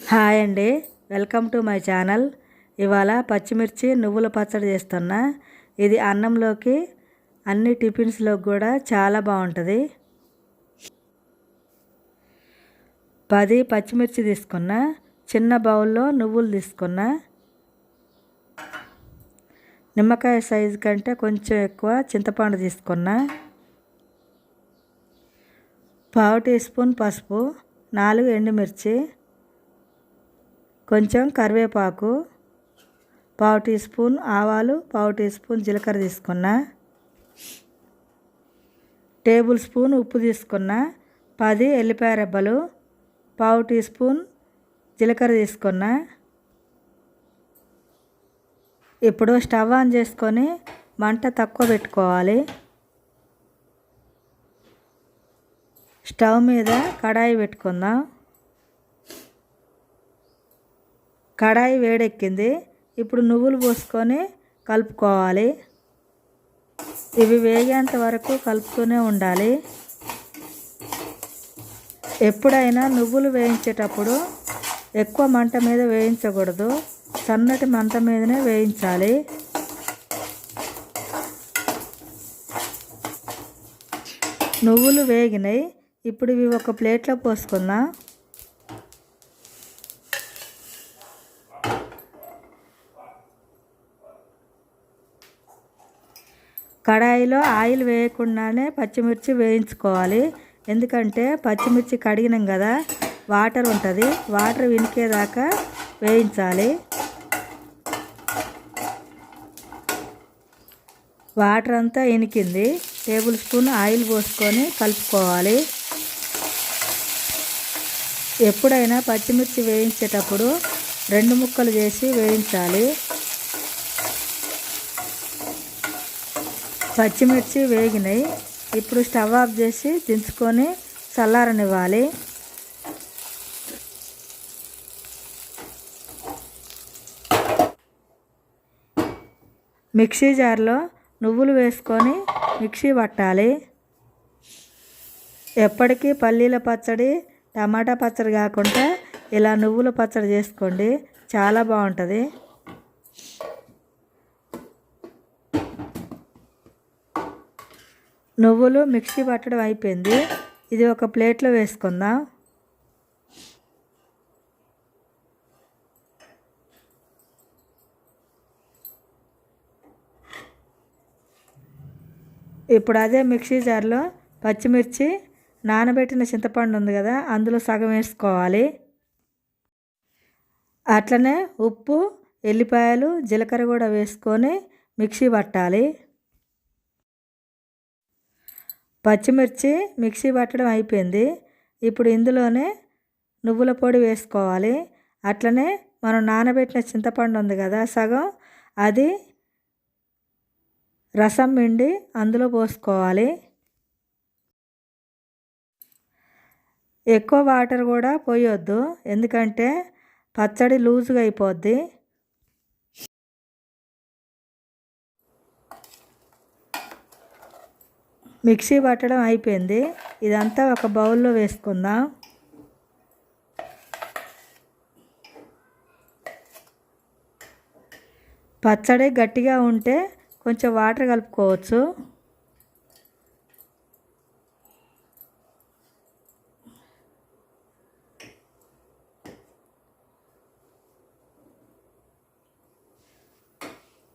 Hi అండి. Welcome to my channel. ఇవాళ పచ్చిమిర్చి నువ్వుల పచ్చడి చేస్తున్నా. ఇది అన్నంలోకి అన్ని టిఫిన్స్లోకి కూడా చాలా బాగుంటుంది. పది పచ్చిమిర్చి తీసుకున్నా. చిన్న బౌల్లో నువ్వులు తీసుకున్నా. నిమ్మకాయ సైజు కంటే కొంచెం ఎక్కువ చింతపండు తీసుకున్నా. పావు టీ స్పూన్ పసుపు నాలుగు ఎండుమిర్చి కొంచెం కరివేపాకు పావు టీ స్పూన్ ఆవాలు పావు టీ స్పూన్ జీలకర్ర తీసుకున్నా టేబుల్ స్పూన్ ఉప్పు తీసుకున్నా పది ఎల్లిపాయ రెబ్బలు పావు టీ స్పూన్ జీలకర్ర తీసుకున్నా. ఇప్పుడు స్టవ్ ఆన్ చేసుకొని మంట తక్కువ పెట్టుకోవాలి. స్టవ్ మీద కడాయి పెట్టుకుందాం. కడాయి వేడెక్కింది. ఇప్పుడు నువ్వులు పోసుకొని కలుపుకోవాలి. ఇవి వేగేంత వరకు కలుపుతూనే ఉండాలి. ఎప్పుడైనా నువ్వులు వేయించేటప్పుడు ఎక్కువ మంట మీద వేయించకూడదు. సన్నటి మంట మీదనే వేయించాలి. నువ్వులు వేగినాయి. ఇప్పుడు ఇవి ఒక ప్లేట్లో పోసుకుందాం. కడాయిలో ఆయిల్ వేయకుండానే పచ్చిమిర్చి వేయించుకోవాలి. ఎందుకంటే పచ్చిమిర్చి కడిగినాం కదా వాటర్ ఉంటుంది. వాటర్ వినికేదాకా వేయించాలి. వాటర్ అంతా ఇనికింది. టేబుల్ స్పూన్ ఆయిల్ పోసుకొని కలుపుకోవాలి. ఎప్పుడైనా పచ్చిమిర్చి వేయించేటప్పుడు రెండు ముక్కలు చేసి వేయించాలి. పచ్చిమిర్చి వేగినాయి. ఇప్పుడు స్టవ్ ఆఫ్ చేసి దించుకొని చల్లారనివ్వాలి. మిక్సీ జార్లో నువ్వులు వేసుకొని మిక్సీ పట్టాలి. ఎప్పటికీ పల్లీల పచ్చడి టమాటా పచ్చడి కాకుండా ఇలా నువ్వుల పచ్చడి చేసుకోండి. చాలా బాగుంటుంది. నువ్వులు మిక్సీ పట్టడం అయిపోయింది. ఇది ఒక ప్లేట్లో వేసుకుందాం. ఇప్పుడు అదే మిక్సీ జార్లో పచ్చిమిర్చి నానబెట్టిన చింతపండు ఉంది కదా అందులో సగం వేసుకోవాలి. అట్లనే ఉప్పు ఎల్లిపాయలు జీలకర్ర కూడా వేసుకొని మిక్సీ పట్టాలి. పచ్చిమిర్చి మిక్సీ పట్టడం అయిపోయింది. ఇప్పుడు ఇందులోనే నువ్వుల పొడి వేసుకోవాలి. అట్లనే మనం నానబెట్టిన చింతపండు ఉంది కదా సగం అది రసం పిండి అందులో పోసుకోవాలి. ఎక్కువ వాటర్ కూడా పోయొద్దు ఎందుకంటే పచ్చడి లూజుగా అయిపోద్ది. మిక్సీ పట్టడం అయిపోయింది. ఇదంతా ఒక బౌల్లో వేసుకుందాం. పచ్చడి గట్టిగా ఉంటే కొంచెం వాటర్ కలుపుకోవచ్చు.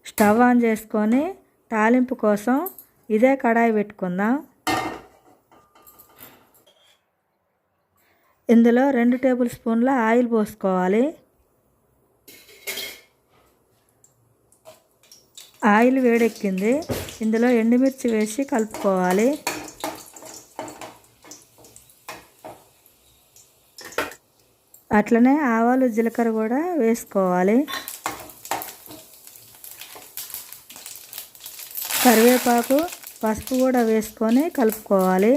స్టవ్ ఆన్ చేసుకొని తాలింపు కోసం ఇదే కడాయి పెట్టుకుందాం. ఇందులో రెండు టేబుల్ స్పూన్ల ఆయిల్ పోసుకోవాలి. ఆయిల్ వేడెక్కింది. ఇందులో ఎండుమిర్చి వేసి కలుపుకోవాలి. అట్లనే ఆవాలు జీలకర్ర కూడా వేసుకోవాలి. కరివేపాకు పసుపు కూడా వేసుకొని కలుపుకోవాలి.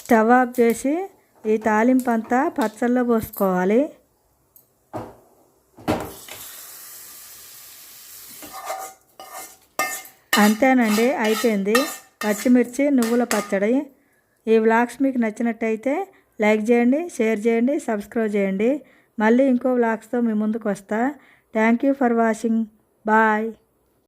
స్టవ్ ఆఫ్ చేసి ఈ తాలింపు అంతా పచ్చళ్ళలో పోసుకోవాలి. అంతేనండి అయిపోయింది. పచ్చిమిర్చి నువ్వుల పచ్చడి. ఈ వ్లాగ్స్ మీకు నచ్చినట్టయితే లైక్ చేయండి షేర్ చేయండి సబ్స్క్రైబ్ చేయండి. మళ్ళీ ఇంకో వ్లాగ్స్తో మీ ముందుకు వస్తా. Thank you for watching bye